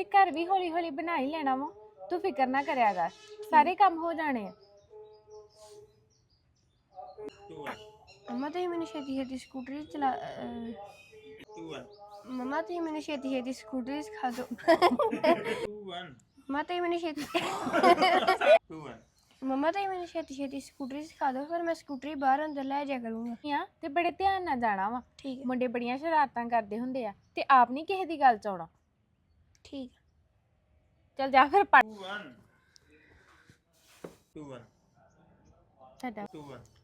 ਤੇ ਘਰ ਵੀ ਹੌਲੀ ਹੌਲੀ ਬਣਾ ਹੀ ਲੈਣਾ ਵਾ। ਤੂੰ ਫਿਕਰ ਨਾ ਕਰਿਆ ਕਰ। ਸਾਰੇ ਕੰਮ ਹੋ ਜਾਣੇ ਆ। ਮਮਾ ਤੁਸੀਂ ਮੈਨੂੰ ਛੇਤੀ ਛੇਤੀ ਸਕੂਟਰੀ ਚਲਾ ਅਹ, ਮਮਾ ਤੁਸੀਂ ਮੈਨੂੰ ਛੇਤੀ ਛੇਤੀ ਸਕੂਟਰੀ ਸਿਖਾ ਦਿਓ। ਮਮਾ ਤੁਸੀਂ ਮੈਨੂੰ ਛੇਤੀ ਮਮਾ ਤੁਸੀਂ ਮੈਨੂੰ ਛੇਤੀ ਛੇਤੀ ਸਕੂਟਰੀ ਸਿਖਾ ਦਿਓ ਫਿਰ ਮੈਂ ਸਕੂਟਰੀ ਬਾਹਰ ਅੰਦਰ ਲੈ ਜਾ ਕਰੂੰਗਾ। ਆ ਤੇ ਬੜੇ ਧਿਆਨ ਨਾਲ ਜਾਣਾ ਵਾ। ਠੀਕ ਹੈ ਮੁੰਡੇ ਬੜੀਆਂ ਸ਼ਰਾਰਤਾਂ ਕਰਦੇ ਹੁੰਦੇ ਆ ਤੇ ਆਪ ਨਹੀਂ ਕਿਸੇ ਦੀ ਗੱਲ ਚ ਆਉਣਾ ਠੀਕ ਚੱਲ ਜਾ ਫਿਰ ਪੜ ਸਾਡਾ।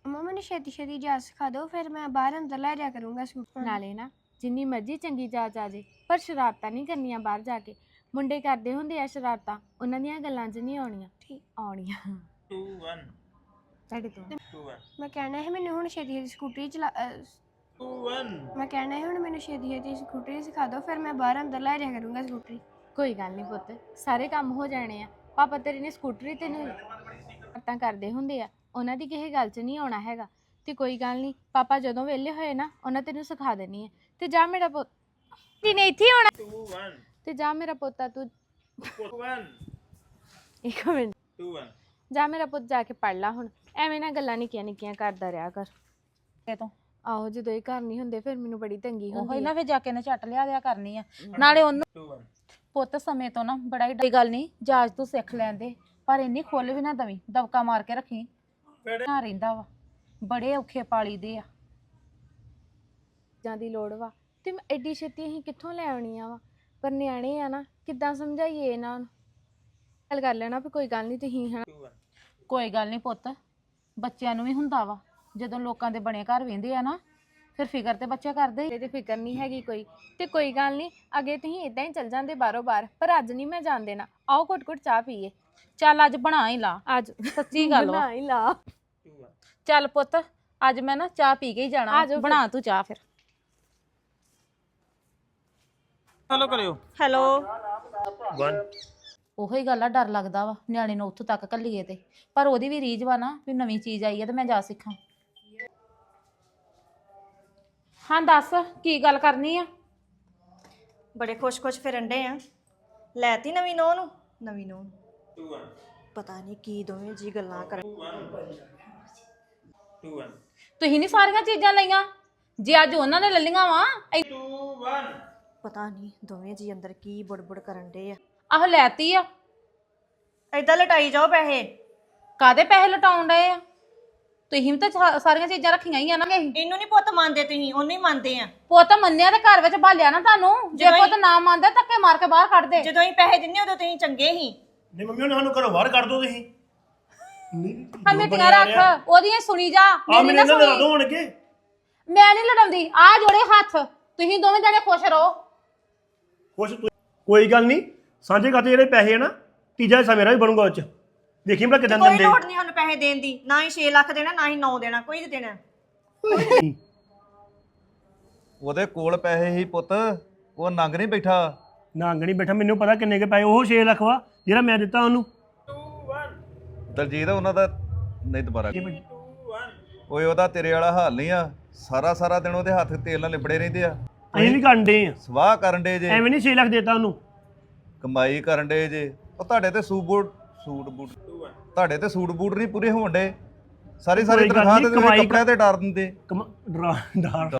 ਮਮਾ ਮੈਨੂੰ ਛੇਤੀ ਛੇਤੀ ਜਾ ਸਿਖਾ ਦਿਓ ਫਿਰ ਮੈਂ ਬਾਹਰ ਅੰਦਰ ਲੈ ਜਾ ਕਰੂੰਗਾ ਸਕੂਟਰ ਨਾਲੇ ਨਾ ਜਿੰਨੀ ਮਰਜ਼ੀ ਚੰਗੀ ਜਾਚ ਆ ਜੇ ਪਰ ਸ਼ਰਾਰਤਾਂ ਨਹੀਂ ਕਰਨੀਆਂ ਬਾਹਰ ਜਾ ਕੇ। ਮੁੰਡੇ ਕਰਦੇ ਹੁੰਦੇ ਆ ਸ਼ਰਾਰਤਾਂ ਉਹਨਾਂ ਦੀਆਂ ਗੱਲਾਂ 'ਚ ਨਹੀਂ ਆਉਣੀਆਂ। ਠੀਕ। ਆਉਣੀਆਂ। ਸਾਡੇ ਤੋਂ। ਮੈਂ ਕਹਿਣਾ ਹੈ ਮੈਨੂੰ ਹੁਣ ਛੇਤੀ ਛੇਤੀ ਸਕੂਟਰੀ ਚਲਾ ਅਹ, ਮੈਂ ਕਹਿਣਾ ਹੈ ਹੁਣ ਮੈਨੂੰ ਛੇਤੀ ਛੇਤੀ ਸਕੂਟਰੀ ਸਿਖਾ ਦਿਓ ਫਿਰ ਮੈਂ ਬਾਹਰ ਅੰਦਰ ਲੈ ਜਾ ਕਰੂੰਗਾ ਸਕੂਟਰੀ। ਕੋਈ ਗੱਲ ਨਹੀਂ ਪੁੱਤ ਸਾਰੇ ਕੰਮ ਹੋ ਜਾਣੇ ਆ। ਪਾਪਾ ਤੇਰੇ ਨੇ ਸਕੂਟਰੀ ਤੈਨੂੰ ਸ਼ਰਾਰਤਾਂ ਕਰਦੇ ਹੁੰਦੇ ਆ ਉਹਨਾਂ ਦੀ ਕਿਸੇ ਗੱਲ 'ਚ ਨਹੀਂ ਆਉਣਾ ਹੈਗਾ। ਤੇ ਕੋਈ ਗੱਲ ਨਹੀਂ ਪਾਪਾ ਜਦੋਂ ਵਿਹਲੇ ਹੋਏ ਨਾ ਉਹਨਾਂ ਤੈਨੂੰ ਸਿਖਾ ਦੇਣੀ ਹੈ ਤੇ ਜਾ ਮੇਰਾ ਪੁੱਤ ਤੀਨੇ ਇੱਥੇ ਹੀ ਆਉਣਾ। ਤੇ ਜਾ ਮੇਰਾ ਪੋਤਾ ਤੂੰ ਇੱਕ ਮਿੰਟ। ਜਾ ਮੇਰਾ ਪੁੱਤ ਜਾ ਕੇ ਪੜ ਲਾ ਹੁਣ। ਐਵੇਂ ਨਾ ਗੱਲਾਂ ਨਿੱਕੀਆਂ ਨਿੱਕੀਆਂ ਕਰਦਾ ਰਿਹਾ ਕਰ। ਇਹ ਤੋਂ ਆਹੋ ਜਦੋਂ ਇਹ ਘਰ ਨਹੀਂ ਹੁੰਦੇ ਫਿਰ ਮੈਨੂੰ ਬੜੀ ਤੰਗੀ ਉਹ ਹੁੰਦੀ ਨਾ ਹੈ ਫੇ ਜਾ ਕੇ ਨੇ ਝੱਟ ਲਿਆ ਦਿਆ ਕਰਨੀ ਆ। ਨਾਲੇ ਉਹਨੂੰ ਪੁੱਤ ਸਮੇਂ ਤੋਂ ਨਾ ਬੜਾ ਹੀ ਗੱਲ ਨਹੀਂ ਜਾਜ ਤੂੰ ਸਿੱਖ ਲੈਂਦੇ ਪਰ ਇੰਨੀ ਖੁੱਲ ਵੀ ਨਾ ਦਵੀਂ ਦਬਕਾ ਮਾਰ ਕੇ ਰੱਖੀ। ਨਾ ਰਹਿੰਦਾ ਵਾ ਬੜੇ ਔਖੇ ਪਾਲੀ ਦੇ ਆ। ਚੀਜ਼ਾਂ ਦੀ ਲੋੜ ਵਾ। ਤੇ ਮੈਂ ਐਡੀ ਛੇਤੀ ਅਸੀਂ ਕਿੱਥੋਂ ਲੈ ਆਉਣੀਆਂ ਵਾ? ਪਰ ਨਿਆਣੇ ਆ ਨਾ ਕਿੱਦਾਂ ਸਮਝਾਈਏ ਇਹਨਾਂ ਨੂੰ? ਗੱਲ ਕਰ ਲੈਣਾ ਵੀ ਕੋਈ ਗੱਲ ਨਹੀਂ ਤੁਸੀਂ ਹਨਾ? ਕੋਈ ਗੱਲ ਨਹੀਂ ਪੁੱਤ ਬੱਚਿਆਂ ਨੂੰ ਵੀ ਹੁੰਦਾ ਵਾ ਜਦੋਂ ਲੋਕਾਂ ਦੇ ਬਣੇ ਘਰ ਵੇਂਦੇ ਆ ਨਾ ਫਿਰ ਫਿਕਰ ਤੇ ਬੱਚੇ ਕਰਦੇ ਤੇ ਫਿਕਰ ਨਹੀਂ ਹੈਗੀ ਕੋਈ। ਤੇ ਕੋਈ ਗੱਲ ਨਹੀਂ ਅੱਗੇ ਤੁਸੀਂ ਇਦਾਂ ਹੀ ਚੱਲ ਜਾਂਦੇ ਬਾਰੋ ਬਾਰ ਪਰ ਅੱਜ ਨਹੀਂ ਮੈਂ ਜਾਣ ਦੇਣਾ। ਆਓ ਘੁੱਟ ਘੁੱਟ ਚਾਹ ਪੀਏ। ਚੱਲ ਅੱਜ ਬਣਾ ਹੀ ਲਾ। ਅੱਜ। ਸੱਚੀ ਗੱਲ ਵਾ। ਬਣਾ ਹੀ ਲਾ। ਚੱਲ ਪੁੱਤ ਅੱਜ ਮੈਂ ਨਾ ਚਾਹ ਪੀ ਕੇ ਹੀ ਆ ਜਾਣਾ ਜਾਓ ਫਿਰ। ਬਣਾ ਤੂੰ ਚਾਹ ਫਿਰ। ਹੈਲੋ ਕਰਿਓ। ਹੈਲੋ। 1 ਉਹੋ ਹੀ ਗੱਲ ਆ ਡਰ ਲੱਗਦਾ ਵਾ। ਨਿਆਣੇ ਨੂੰ ਉੱਥੋਂ ਤੱਕ ਘੱਲੀਏ ਤੇ। ਪਰ ਉਹਦੀ ਵੀ ਰੀਝ ਵਾ ਨਾ ਵੀ ਨਵੀਂ ਚੀਜ਼ ਆਈ ਆ ਤੇ ਮੈਂ ਜਾ ਸਿੱਖਾਂ। ਹਾਂ ਦੱਸ ਕੀ ਗੱਲ ਕਰਨੀ ਆ? ਬੜੇ ਖੁਸ਼-ਖੁਸ਼ ਫਿਰਨ ਡੇ ਆ। ਲੈਤੀ ਨਵੀਂ ਨੋ ਨੂੰ? ਨਵੀਂ ਨੋ। ਪਤਾ ਨਹੀਂ ਕੀ ਦੋਵੇਂ ਜੀ ਗੱਲਾਂ ਕਰ ਤੁਸੀਂ ਨਹੀਂ ਸਾਰੀਆਂ ਚੀਜ਼ਾਂ ਲਈਆਂ? ਜੇ ਅੱਜ ਉਹਨਾਂ ਨੇ ਲੱਲੀਆਂ ਵਾ ਪਤਾ ਨਹੀਂ ਦੋਵੇਂ ਜੀ ਅੰਦਰ ਕੀ ਬੜਬੜ ਕਰਨ ਡੇ ਆ। ਆਹ ਲੈਤੀ ਆ। ਏਦਾਂ ਲਟਾਈ ਜਾਓ ਪੈਸੇ। ਕਾਦੇ ਪੈਸੇ ਲਟਾਉਣ ਡਏ ਆ? ਤੁਸੀਂ ਵੀ ਤਾਂ ਸਾ- ਸਾਰੀਆਂ ਚੀਜ਼ਾਂ ਰੱਖੀਆਂ ਹੀ ਆ ਨਾ ਅਸੀਂ। ਇਹਨੂੰ ਨਹੀਂ ਪੁੱਤ ਮੰਨਦੇ ਤੁਸੀਂ ਉਹਨੂੰ ਹੀ ਮੰਨਦੇ ਆ। ਪੁੱਤ ਮੰਨਿਆ ਤੇ ਘਰ ਵਿੱਚ ਭਾਲਿਆ ਨਾ ਤੁਹਾਨੂੰ। ਜੇ ਜਦੋਂ ਪੁੱਤ ਨਾ ਮੰਨਦਾ ਧੱਕੇ ਮਾਰ ਕੇ ਬਾਹਰ ਕੱਢ ਦੇ। ਜਦੋਂ ਅਸੀਂ ਪੈਸੇ ਦਿੰਨੇ ਉਦੋਂ ਤੁਸੀਂ ਚੰਗੇ ਸੀ ਨਹੀਂ ਮੰਮੀ ਉਹਨੇ ਸਾਨੂੰ ਘਰੋਂ ਬਾਹਰ ਕੱਢ ਦੋ ਤੁਸੀਂ। ਹਾਂ ਮਿੱਟੀਆਂ ਰੱਖ। ਉਹਦੀਆਂ ਸੁਣੀ ਜਾ। ਆ ਮੇਰੀ ਮੈਨੂੰ ਨਾ ਇਹਨਾਂ ਸੁਣੀ। ਹੋਣਗੇ। ਮੈਂ ਨਹੀਂ ਲੜਾਉਂਦੀ। ਆ ਜੋੜੇ ਹੱਥ। ਤੁਸੀਂ ਦੋਵੇਂ ਜਣੇ ਖੁਸ਼ ਰਹੋ। ਕੁਛ ਕੋਈ ਗੱਲ ਨਹੀਂ ਸਾਂਝੇ ਖਾਤੇ ਜਿਹੜੇ ਪੈਸੇ ਆ ਨਾ ਤੀਜਾ ਹਿੱਸਾ ਮੇਰਾ ਵੀ ਬਣੂਗਾ ਉਹ ਚ। ਦੇਖੀ ਭਲਾ ਕਿਦਾਂ ਕੋਈ ਦਿੰਦੇ ਲੋੜ ਨਹੀਂ ਸਾਨੂੰ ਪੈਸੇ ਦੇਣ ਦੀ ਨਾ ਹੀ 6 ਲੱਖ ਦੇਣਾ ਨਾ ਹੀ 9 ਦੇਣਾ ਕੋਈ ਨਹੀਂ ਦੇਣਾ। ਉਹਦੇ ਕੋਲ ਪੈਸੇ ਹੀ ਪੁੱਤ ਉਹ ਨੰਗ ਨਹੀਂ ਬੈਠਾ। ਨੰਗ ਨਹੀਂ ਬੈਠਾ ਮੈਨੂੰ ਪਤਾ ਕਿੰਨੇ ਕੇ ਪੈਸੇ ਉਹ 6 ਲੱਖ ਵਾ ਜਿਹੜਾ ਮੈਂ ਦਿੱਤਾ ਉਹਨੂੰ। ਦਲਜੀਤ ਉਹਨਾਂ ਦਾ ਨਹੀਂ ਦੁਬਾਰਾ। ਓਏ ਉਹਦਾ ਤੇਰੇ ਵਾਲਾ ਹਾਲ ਨਹੀਂ ਆ। ਸਾਰਾ ਸਾਰਾ ਦਿਨ ਉਹਦੇ ਹੱਥ ਤੇਲ ਨਾਲ ਲਿਬੜੇ ਰਹਿੰਦੇ ਆ। ਅਸੀਂ ਵੀ ਕਰਨ ਦੇ ਆ। ਸਵਾਹ ਕਰਨ ਦੇ ਜੇ। ਐਵੇਂ ਨਹੀਂ 6 ਲੱਖ ਦਿੱਤਾ ਉਹਨੂੰ। ਕਮਾਈ ਕਰਨ ਦੇ ਜੇ। ਉਹ ਤੁਹਾਡੇ ਤੇ ਸੂਟ ਬੂਟ ਸੂਟ ਬੂਟ ਤੁਹਾਡੇ ਤੇ ਸੂਟ ਬੂਟ ਨਹੀਂ ਪੂਰੇ ਹੋਣ ਦੇ ਸਾਰੀ ਸਾਰੀ ਤਨਖਾਹ ਤੇ ਤੁਸੀਂ ਕੱਪੜਿਆਂ ਤੇ ਡਰ ਦਿੰਦੇ। ਡਰਾ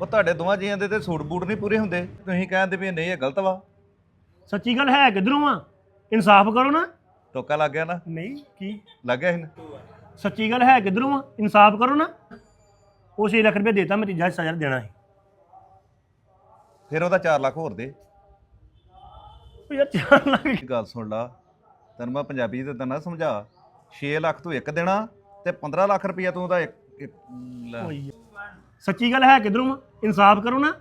ਉਹ ਤੁਹਾਡੇ ਦੋਵਾਂ ਜੀਆਂ ਦੇ ਤੇ ਸੂਟ ਬੂਟ ਨਹੀਂ ਪੂਰੇ ਹੁੰਦੇ। ਤੁਸੀਂ ਕਹਿੰਦੇ ਵੀ ਨਹੀਂ ਇਹ ਗਲਤ ਵਾ। ਸੱਚੀ ਗੱਲ ਹੈ ਕਿਧਰੋਂ ਆ? ਇਨਸਾਫ ਕਰੋ ਨਾ। ਟੋਕਾ ਲੱਗ ਗਿਆ ਨਾ। ਨਹੀਂ ਕੀ? ਲੱਗ ਗਿਆ ਸੀ ਨਾ। ਸੱਚੀ ਗੱਲ ਹੈ ਕਿਧਰੋਂ ਆ? ਇਨਸਾਫ ਕਰੋ ਨਾ। ਉਹ 6 ਲੱਖ ਰੁਪਏ ਦੇਤਾ ਮੈਂ ਤੀਜਾ ਹਿੱਸਾ ਯਾਰ ਦੇਣਾ ਹੈ ਫਿਰ ਉਹਦਾ 4 ਲੱਖ ਹੋਰ ਦੇ। ਉਹ ਯਾਰ 4 ਲੱਖ। ਗੱਲ ਸੁਣ ਲਾ। ਤੈਨੂੰ ਮੈਂ ਪੰਜਾਬੀ ਚ ਤਾਂ ਨਾ ਸਮਝਾ। 6 ਲੱਖ ਤੂੰ ਇੱਕ ਦੇਣਾ ਤੇ 15 ਲੱਖ ਰੁਪਇਆ ਤੂੰ ਉਹਦਾ ਇੱਕ ਲੈ। ਸੱਚੀ ਗੱਲ ਹੈ ਕਿਧਰੋਂ ਇਨਸਾਫ ਕਰੋ ਨਾ।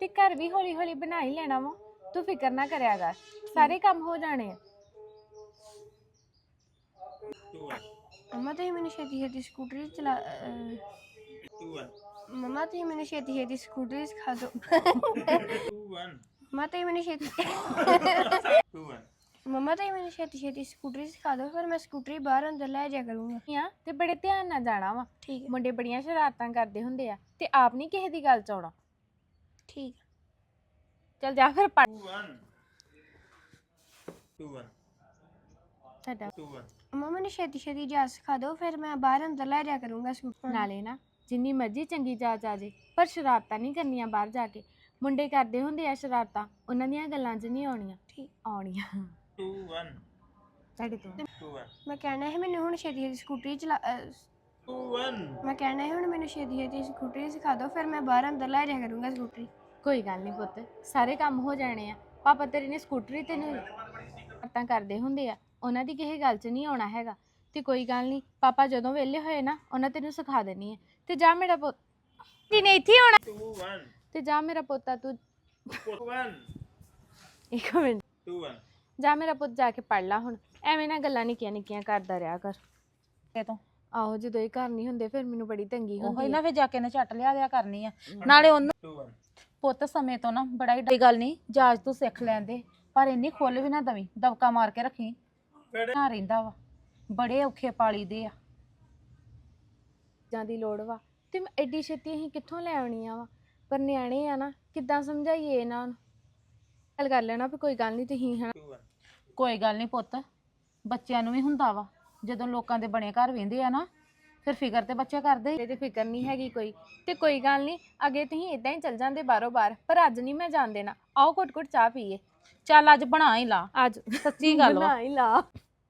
ਤੇ ਘਰ ਵੀ ਹੌਲੀ ਹੌਲੀ ਬਣਾ ਹੀ ਲੈਣਾ ਵਾ। ਤੂੰ ਫਿਕਰ ਨਾ ਕਰਿਆ ਕਰ। ਸਾਰੇ ਕੰਮ ਹੋ ਜਾਣੇ ਆ। ਮਮਾ ਤੁਸੀਂ ਮੈਨੂੰ ਛੇਤੀ ਛੇਤੀ ਸਕੂਟਰੀ ਚਲਾ ਅਹ, ਮਮਾ ਤੁਸੀਂ ਮੈਨੂੰ ਛੇਤੀ ਛੇਤੀ ਸਕੂਟਰੀ ਸਿਖਾ ਦਿਓ। ਮਮਾ ਤੁਸੀਂ ਮੈਨੂੰ ਛੇਤੀ ਮਮਾ ਤੁਸੀਂ ਮੈਨੂੰ ਛੇਤੀ ਛੇਤੀ ਸਕੂਟਰੀ ਸਿਖਾ ਦਿਓ ਫਿਰ ਮੈਂ ਸਕੂਟਰੀ ਬਾਹਰ ਅੰਦਰ ਲੈ ਜਾ ਕਰੂੰਗਾ। ਆ ਤੇ ਬੜੇ ਧਿਆਨ ਨਾਲ ਜਾਣਾ ਵਾ। ਠੀਕ ਹੈ ਮੁੰਡੇ ਬੜੀਆਂ ਸ਼ਰਾਰਤਾਂ ਕਰਦੇ ਹੁੰਦੇ ਆ ਤੇ ਆਪ ਨਹੀਂ ਕਿਸੇ ਦੀ ਗੱਲ ਚ ਆਉਣਾ ਠੀਕ ਹੈ ਚੱਲ ਜਾ ਫਿਰ ਪੜ ਅਮਾ ਮੈਨੂੰ ਛੇਤੀ ਛੇਤੀ ਜਾ ਸਿਖਾ ਦਿਓ ਫਿਰ ਮੈਂ ਬਾਹਰ ਅੰਦਰ ਲੈ ਜਾ ਕਰੂੰਗਾ ਸਕੂਟਰ। ਨਾਲੇ ਨਾ ਜਿੰਨੀ ਮਰਜ਼ੀ ਚੰਗੀ ਜਾਚ ਆ ਜੇ ਪਰ ਸ਼ਰਾਰਤਾਂ ਨਹੀਂ ਕਰਨੀਆਂ ਬਾਹਰ ਜਾ ਕੇ। ਮੁੰਡੇ ਕਰਦੇ ਹੁੰਦੇ ਆ ਸ਼ਰਾਰਤਾਂ ਉਹਨਾਂ ਦੀਆਂ ਗੱਲਾਂ 'ਚ ਨਹੀਂ ਆਉਣੀਆਂ। ਠੀਕ। ਆਉਣੀਆਂ। 2 1 ਸਾਡੇ ਤੋਂ। 2 1 ਮੈਂ ਕਹਿਣਾ ਹੈ ਮੈਨੂੰ ਹੁਣ ਛੇਤੀ ਛੇਤੀ ਸਕੂਟਰੀ ਚਲਾ ਅਹ, 2 1 ਮੈਂ ਕਹਿਣਾ ਹੈ ਹੁਣ ਮੈਨੂੰ ਛੇਤੀ ਛੇਤੀ ਸਕੂਟਰੀ ਸਿਖਾ ਦਿਓ ਫਿਰ ਮੈਂ ਬਾਹਰ ਅੰਦਰ ਲੈ ਜਾ ਕਰੂੰਗਾ ਸਕੂਟਰੀ। ਕੋਈ ਗੱਲ ਨਹੀਂ ਪੁੱਤ ਸਾਰੇ ਕੰਮ ਹੋ ਜਾਣੇ ਆ। ਪਾਪਾ ਤੇਰੇ ਨੇ ਸਕੂਟਰੀ ਤੈਨੂੰ ਤਾਂ ਕਰਦੇ ਹੁੰਦੇ ਆ ਉਹਨਾਂ ਦੀ ਕਿਸੇ ਗੱਲ 'ਚ ਨਹੀਂ ਆਉਣਾ ਹੈਗਾ। ਤੇ ਕੋਈ ਗੱਲ ਨਹੀਂ ਪਾਪਾ ਜਦੋਂ ਵਿਹਲੇ ਹੋਏ ਨਾ ਉਹਨਾਂ ਤੈਨੂੰ ਸਿਖਾ ਦੇਣੀ ਹੈ ਤੇ ਜਾ ਮੇਰਾ ਪੁੱਤ। ਤੀਨੇ ਇੱਥੇ ਹੀ ਆਉਣਾ 2 1 ਤੇ ਜਾ ਮੇਰਾ ਪੋਤਾ ਤੂੰ 2 1 ਇੱਕ ਮਿੰਟ। 2 1 ਜਾ ਮੇਰਾ ਪੁੱਤ ਜਾ ਕੇ ਪੜ ਲਾ ਹੁਣ। ਐਵੇਂ ਨਾ ਗੱਲਾਂ ਨਿੱਕੀਆਂ ਨਿੱਕੀਆਂ ਕਰਦਾ ਰਿਹਾ ਕਰ। ਇਹ ਤੋਂ। ਆਹੋ ਜਦੋਂ ਇਹ ਘਰ ਨਹੀਂ ਹੁੰਦੇ ਫਿਰ ਮੈਨੂੰ ਬੜੀ ਤੰਗੀ ਉਹ ਹੁੰਦੀ ਨਾ ਹੈ ਫਿਰ ਜਾ ਕੇ ਨੇ ਝੱਟ ਲਿਆ ਦਿਆ ਕਰਨੀ ਆ। ਨਾਲੇ ਉਹਨੂੰ 2 1 ਪੁੱਤ ਸਮੇਂ ਤੋਂ ਨਾ ਬੜਾ ਹੀ ਗੱਲ ਨਹੀਂ ਜਾਜ ਤੂੰ ਸਿੱਖ ਲੈਂਦੇ। ਪਰ ਇੰਨੀ ਖੁੱਲ ਵੀ ਨਾ ਦਵੀਂ ਦਬਕਾ ਮਾਰ ਕੇ ਰੱਖੀ। ਨਾ ਰਹਿੰਦਾ ਵਾ। ਬੜੇ ਔਖੇ ਪਾਲੀ ਦੇ ਆ। ਚੀਜ਼ਾਂ ਦੀ ਲੋੜ ਵਾ। ਤੇ ਮੈਂ ਐਡੀ ਛੇਤੀ ਅਸੀਂ ਕਿੱਥੋਂ ਲੈ ਆਉਣੀਆਂ ਵਾ? ਪਰ ਨਿਆਣੇ ਆ ਨਾ ਕਿੱਦਾਂ ਸਮਝਾਈਏ ਇਹਨਾਂ ਨੂੰ? ਗੱਲ ਕਰ ਲੈਣਾ ਵੀ ਕੋਈ ਗੱਲ ਨਹੀਂ ਤੁਸੀਂ ਹਨਾ? 2 1 ਕੋਈ ਗੱਲ ਨਹੀਂ ਪੁੱਤ ਬੱਚਿਆਂ ਨੂੰ ਵੀ ਹੁੰਦਾ ਵਾ। ਜਦੋਂ ਲੋਕਾਂ ਦੇ ਬਣੇ ਘਰ ਵੇਂਦੇ ਆ ਨਾ ਫਿਰ ਫਿਕਰ ਤੇ ਬੱਚੇ ਕਰਦੇ ਤੇ ਫਿਕਰ ਨਹੀਂ ਹੈਗੀ ਕੋਈ। ਤੇ ਕੋਈ ਗੱਲ ਨਹੀਂ ਅੱਗੇ ਤੁਸੀਂ ਇਦਾਂ ਹੀ ਚੱਲ ਜਾਂਦੇ ਬਾਰੋ ਬਾਰ ਪਰ ਅੱਜ ਨਹੀਂ ਮੈਂ ਜਾਣ ਦੇਣਾ। ਆਓ ਘੁੱਟ ਘੁੱਟ ਚਾਹ ਪੀਏ। ਚੱਲ ਅੱਜ ਬਣਾ ਹੀ ਲਾ। ਅੱਜ। ਸੱਚੀ ਗੱਲ ਵਾ। ਬਣਾ ਹੀ ਲਾ।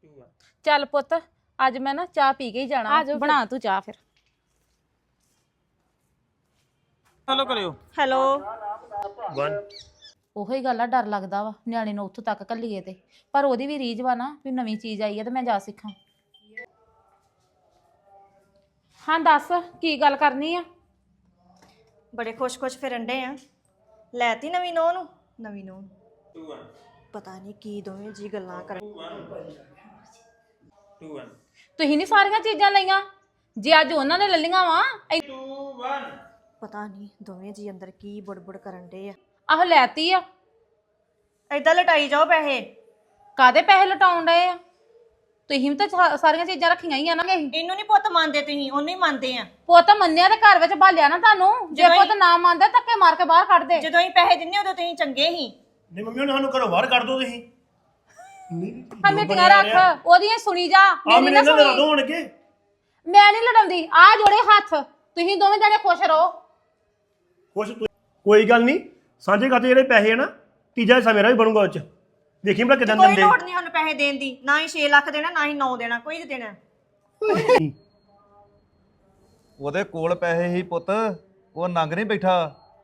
2 1 ਚੱਲ ਪੁੱਤ ਅੱਜ ਮੈਂ ਨਾ ਚਾਹ ਪੀ ਕੇ ਹੀ ਜਾਣਾ। ਫਿਰ। ਬਣਾ ਤੂੰ ਚਾਹ ਫਿਰ। ਫੋਲੋ ਕਰਿਓ। ਹੈਲੋ 1 ਉਹੋ ਹੀ ਗੱਲ ਆ ਡਰ ਲੱਗਦਾ ਵਾ ਨਿਆਣੇ ਨੂੰ ਉੱਥੋਂ ਤੱਕ ਘੱਲੀਏ ਤੇ। ਪਰ ਉਹਦੀ ਵੀ ਰੀਝ ਵਾ ਨਾ ਵੀ ਨਵੀਂ ਚੀਜ਼ ਆਈ ਆ ਤੇ ਮੈਂ ਜਾ ਸਿੱਖਾਂ। ਹਾਂ ਦੱਸ ਕੀ ਗੱਲ ਕਰਨੀ ਆ? ਬੜੇ ਖੁਸ਼-ਖੁਸ਼ ਫਿਰਨ ਡੇ ਆ। ਲੈਤੀ ਨਵੀਂ ਨੋ ਨੂੰ? ਨਵੀਂ ਨੋ 2 1 ਪਤਾ ਨਹੀਂ ਕੀ ਦੋਵੇਂ ਜੀ ਗੱਲਾਂ ਕਰਨ 2 1 ਤੁਸੀਂ ਨਹੀਂ ਸਾਰੀਆਂ ਚੀਜ਼ਾਂ ਲਈਆਂ? ਜੇ ਅੱਜ ਉਹਨਾਂ ਨੇ ਲੱਲੀਆਂ ਵਾ 2 1 ਪਤਾ ਨਹੀਂ ਦੋਵੇਂ ਜੀ ਅੰਦਰ ਕੀ ਬੁੜਬੁੜ ਕਰਨ ਡੇ ਆ। ਆਹ ਲੈਤੀ ਆ। ਏਦਾਂ ਲਟਾਈ ਜਾਓ ਪੈਸੇ। ਕਾਦੇ ਪੈਸੇ ਲਟਾਉਣ ਡਏ ਆ? ਤੁਸੀਂ ਵੀ ਤਾਂ ਸਾ- ਸਾਰੀਆਂ ਚੀਜ਼ਾਂ ਰੱਖੀਆਂ ਹੀ ਆ ਨਾ ਅਸੀਂ? ਇਹਨੂੰ ਨਹੀਂ ਪੁੱਤ ਮੰਨਦੇ ਤੁਸੀਂ ਉਹਨੂੰ ਹੀ ਮੰਨਦੇ ਆ। ਪੁੱਤ ਮੰਨਿਆ ਤੇ ਘਰ ਵਿੱਚ ਭਾਲਿਆ ਨਾ ਤੁਹਾਨੂੰ? ਜੇ ਜਦੋਂ ਪੁੱਤ ਨਾ ਮੰਨਦਾ ਧੱਕੇ ਮਾਰ ਕੇ ਬਾਹਰ ਕੱਢ ਦੇ ਜਦੋਂ ਅਸੀਂ ਪੈਸੇ ਦਿੰਨੇ ਉਦੋਂ ਤੁਸੀਂ ਚੰਗੇ ਸੀ। ਨਹੀਂ ਮੰਮੀ ਉਹਨੇ ਸਾਨੂੰ ਘਰੋਂ ਬਾਹਰ ਕੱਢ ਦੋ ਤੁਸੀਂ। ਨਹੀਂ ਹਾਂ ਮਿੱਟੀਆਂ ਰੱਖ ਉਹਦੀਆਂ ਸੁਣੀ ਜਾ। ਆ ਮੇਰੀ ਮੈਨੂੰ ਨਾ ਇਹਨਾਂ ਦੇ ਸੁਣੀ। ਦੋ ਹੋਣਗੇ। ਮੈਂ ਨਹੀਂ ਲੜਾਉਂਦੀ। ਆ ਜੋੜੇ ਹੱਥ। ਤੁਸੀਂ ਦੋਵੇਂ ਜਣੇ ਖੁਸ਼ ਰਹੋ। ਕੁਛ ਤੂੰ- ਕੋਈ ਗੱਲ ਨਹੀਂ ਸਾਂਝੇ ਖਾਤੇ ਜਿਹੜੇ ਪੈਸੇ ਆ ਨਾ ਤੀਜਾ ਹਿੱਸਾ ਮੇਰਾ ਵੀ ਬਣੂਗਾ ਉਹ ਚ। ਦੇਖੀ ਭਲਾ ਕਿਦਾਂ ਕੋਈ ਦਿੰਦੇ ਲੋੜ ਨਹੀਂ ਸਾਨੂੰ ਪੈਸੇ ਦੇਣ ਦੀ ਨਾ ਹੀ 6 ਲੱਖ ਦੇਣਾ ਨਾ ਹੀ 9 ਦੇਣਾ ਕੋਈ ਨਹੀਂ ਦੇਣਾ। ਉਹਦੇ ਕੋਲ ਪੈਸੇ ਹੀ ਪੁੱਤ ਉਹ ਨੰਗ ਨਹੀਂ ਬੈਠਾ।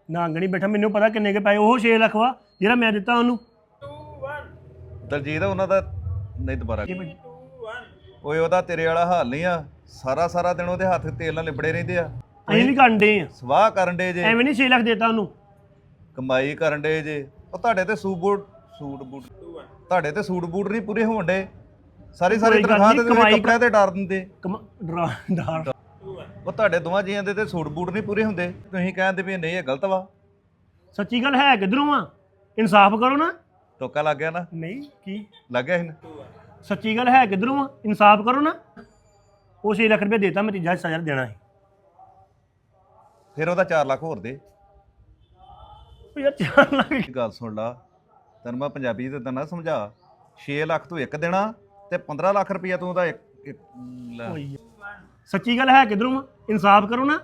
ਨਾਂਗ ਨਹੀਂ ਬੈਠਾ ਮੈਨੂੰ ਪਤਾ ਕਿੰਨੇ ਕੇ ਪੈਸੇ ਉਹ 6 ਲੱਖ ਵਾ ਜਿਹੜਾ ਮੈਂ ਦਿੱਤਾ ਉਹਨੂੰ। 2 1 ਦਲਜੀਤ ਉਹਨਾਂ ਦਾ ਨਹੀਂ ਦੁਬਾਰਾ। 2 1 ਓਏ ਉਹਦਾ ਤੇਰੇ ਵਾਲਾ ਹਾਲ ਨਹੀਂ ਆ। ਸਾਰਾ ਸਾਰਾ ਦਿਨ ਉਹਦੇ ਹੱਥ ਤੇਲ ਨਾਲ ਲਿਬੜੇ ਰਹਿੰਦੇ ਆ। ਅਸੀਂ ਵੀ ਕਰਨ ਦੇ ਆ। ਸਵਾਹ ਕਰਨ ਦੇ ਜੇ। ਐਵੇਂ ਨਹੀਂ 6 ਲੱਖ ਦਿੱਤਾ ਉਹਨੂੰ। ਕਮਾਈ ਕਰਨ ਦੇ ਜੇ। ਉਹ ਤੁਹਾਡੇ ਤੇ ਸੂਟ ਬੂਟ ਸੂਟ ਬੂਟ 2 1 ਤੁਹਾਡੇ ਤੇ ਸੂਟ ਬੂਟ ਨਹੀਂ ਪੂਰੇ ਹੋਣ ਡੇ ਸਾਰੀ ਸਾਰੀ ਤਨਖਾਹ ਤੇ ਤੁਸੀਂ ਕੱਪੜਿਆਂ ਤੇ ਡਰ ਦਿੰਦੇ। ਕਮਾ ਡਰਾ ਡਰ। 2 1 ਉਹ ਤੁਹਾਡੇ ਦੋਵਾਂ ਜੀਆਂ ਦੇ ਤੇ ਸੂਟ ਬੂਟ ਨਹੀਂ ਪੂਰੇ ਹੁੰਦੇ। ਤੁਸੀਂ ਕਹਿੰਦੇ ਵੀ ਨਹੀਂ ਇਹ ਗਲਤ ਵਾ। ਸੱਚੀ ਗੱਲ ਹੈ ਕਿਧਰੋਂ ਆ? ਇਨਸਾਫ ਕਰੋ ਨਾ। ਟੋਕਾ ਲੱਗ ਗਿਆ ਨਾ। ਨਹੀਂ ਕੀ? ਲੱਗ ਗਿਆ ਸੀ ਨਾ। 2 1 ਸੱਚੀ ਗੱਲ ਹੈ ਕਿਧਰੋਂ ਆ? ਇਨਸਾਫ ਕਰੋ ਨਾ। ਉਹ 6 ਲੱਖ ਰੁਪਏ ਦੇਤਾ ਮੈਂ ਤੀਜਾ ਹਿੱਸਾ ਯਾਰ ਦੇਣਾ ਹੈ ਫਿਰ ਉਹਦਾ 4 ਲੱਖ ਹੋਰ ਦੇ। ਉਹ ਯਾਰ 4 ਲੱਖ ਇੱਕ ਗੱਲ ਸੁਣ ਲਾ। ਤੈਨੂੰ ਮੈਂ ਪੰਜਾਬੀ ਤੇ ਤਾਂ ਨਾ ਸਮਝਾ। 6 ਲੱਖ ਤੂੰ ਇੱਕ ਦੇਣਾ ਤੇ 15 ਲੱਖ ਰੁਪਇਆ ਤੂੰ ਉਹਦਾ ਇੱਕ ਇੱਕ ਲੈ। ਹੋਈ ਆ। ਸੱਚੀ ਗੱਲ ਹੈ ਕਿਧਰੋਂ? ਇਨਸਾਫ ਕਰੋ ਨਾ।